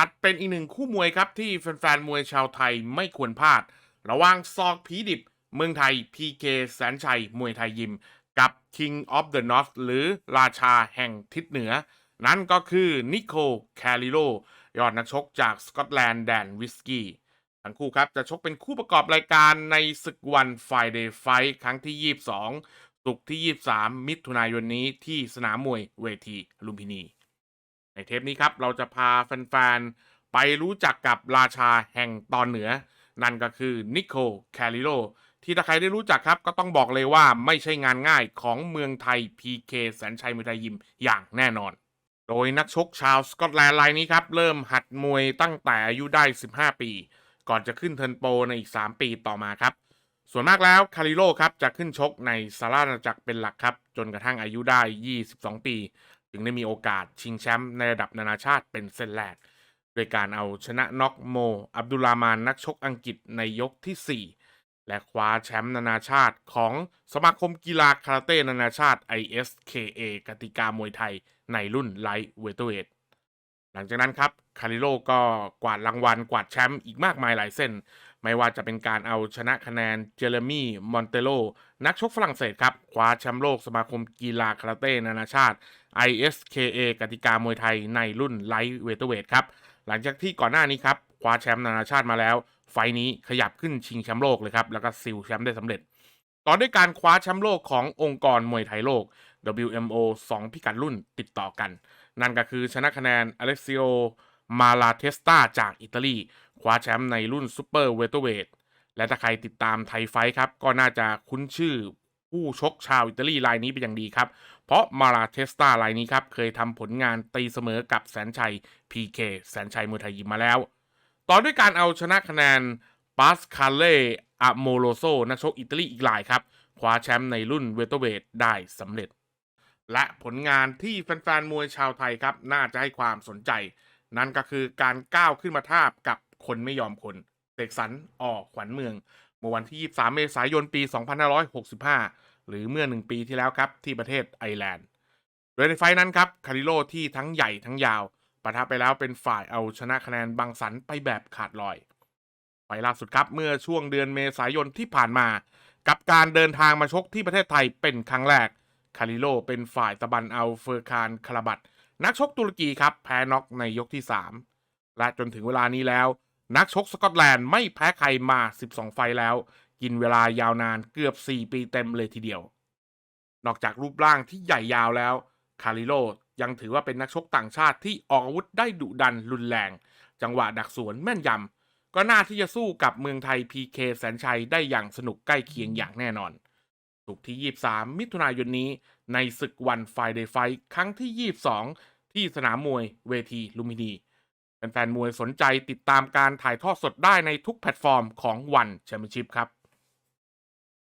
จัดเป็นอีกหนึ่งคู่มวยครับที่แฟนๆมวยชาวไทยไม่ควรพลาด ระหว่างซอกผีดิบ เมืองไทย PK แสนชัย มวยไทยยิม กับ King of the North หรือราชาแห่งทิศเหนือ นั่นก็คือนิโคแคลิโลยอดนักชกจากสกอตแลนด์แดนวิสกี้ทั้งคู่ครับจะชกเป็นคู่ประกอบรายการในศึกวันไฟเดย์ไฟครั้งที่ 22ศุกที่ 23 มิถุนายนนี้ที่สนามมวยเวทีลุมพินี ในเทปนี้ครับเราจะพาแฟนๆ ไปรู้จักกับราชาแห่งตอนเหนือ นั่นก็คือนิโคแคลิโลที่ถ้าใครได้รู้จักครับก็ต้องบอกเลยว่าไม่ใช่งานง่ายของเมืองไทย PK แสนชัยมวยไทยยิมอย่างแน่นอน โดยนักชกชาวสกอตแลนด์รายนี้ครับ เริ่มหัดมวยตั้งแต่อายุได้ 15 ปี ก่อนจะขึ้นเทิร์นโปรในอีก 3 ปีต่อมาครับ ส่วนมากแล้วคาริโลครับจะขึ้นชกในสาราณาจักรเป็นหลักครับ จนกระทั่งอายุได้ 22 ปี จึงได้มีโอกาสชิงแชมป์ในระดับนานาชาติเป็นเส้นแรก โดยการเอาชนะน็อกโม อับดุลามานนักชกอังกฤษในยกที่ 4 และคว้าแชมป์นานาชาติของสมาคมกีฬาคาราเต้นานาชาติ ISKA กติกามวยไทยในรุ่นไลท์เวเตอร์เวทหลังจากนั้นครับ คาริโลก็กวาดรางวัลกวาดแชมป์อีกมากมายหลายเส้น ไม่ว่าจะเป็นการเอาชนะคะแนนเจเรมี่มอนเตโลนักชกฝรั่งเศสครับ คว้าแชมป์โลกสมาคมกีฬาคาราเต้นานาชาติ ISKA กติกามวยไทยในรุ่นไลท์เวเตอเวทครับ หลังจากที่ก่อนหน้านี้ครับ คว้าแชมป์นานาชาติมาแล้ว ไฟนี้ขยับขึ้นชิงแชมป์โลกเลยครับ แล้วก็ซิลแชมป์ได้สำเร็จ ต่อด้วยการคว้าแชมป์โลกขององค์กรมวยไทยโลก WMO 2 พิกัดรุ่นติดต่อกัน นั่นก็คือชนะคะแนนอเล็กซิโอ มาลาเทสตาจากอิตาลีคว้าแชมป์ในรุ่นซูเปอร์เวเตอร์เวทและถ้าใครติดตามไทยไฟท์ครับ ก็น่าจะคุ้นชื่อผู้ชกชาวอิตาลีรายนี้เป็นอย่างดีครับ เพราะมาลาเทสตารายนี้ครับ เคยทำผลงานตีเสมอกับแสนชัย PK แสนชัยมวยไทยยิมมาแล้ว ต่อด้วยการเอาชนะคะแนนปาสคาเล่อะโมโลโซนักชกอิตาลีอีกหลายครับ คว้าแชมป์ในรุ่นเวเตอร์เวทได้สำเร็จ และผลงานที่แฟนๆมวยชาวไทยครับ น่าจะให้ความสนใจ นั่นก็คือการก้าวขึ้นมาทาบกับคนไม่ยอมคนเสกสรรออกขวัญเมือง เมื่อวันที่ 23 เมษายนปี 2565 หรือเมื่อหนึ่งปีที่แล้วครับที่ประเทศไอร์แลนด์ โดยในไฟล์นั้นครับคาริโลที่ทั้งใหญ่ทั้งยาวปะทะไปแล้วเป็นฝ่ายเอาชนะคะแนนบังสันไปแบบขาดลอยไฟล์ล่าสุดครับเมื่อช่วงเดือนเมษายนที่ผ่านมา กับการเดินทางมาชกที่ประเทศไทยเป็นครั้งแรกคาริโลเป็นฝ่ายตะบันเอาเฟอร์คานคาราบัต นักชกตุรกีครับแพ้น็อกในยกที่ 3 และจนถึงเวลานี้แล้ว นักชกสกอตแลนด์ไม่แพ้ใครมา 12 ไฟแล้ว กินเวลายาวนานเกือบ 4 ปีเต็มเลยทีเดียว นอกจากรูปร่างที่ใหญ่ยาวแล้ว คาริโลยังถือว่าเป็นนักชกต่างชาติที่ออกอาวุธได้ดุดันรุนแรง จังหวะดักสวนแม่นยำก็น่าที่จะสู้กับเมืองไทย PK แสนชัยได้อย่างสนุกใกล้เคียงอย่างแน่นอน ศุกร์ที่ 23 มิถุนายนนี้ในศึกวันไฟเดย์ไฟครั้งที่ 22 ที่สนามมวยเวทีลุมพินีแฟนๆมวยสนใจติดตามการถ่ายทอดสดได้ในทุกแพลตฟอร์มของวันแชมเปี้ยนชิพครับ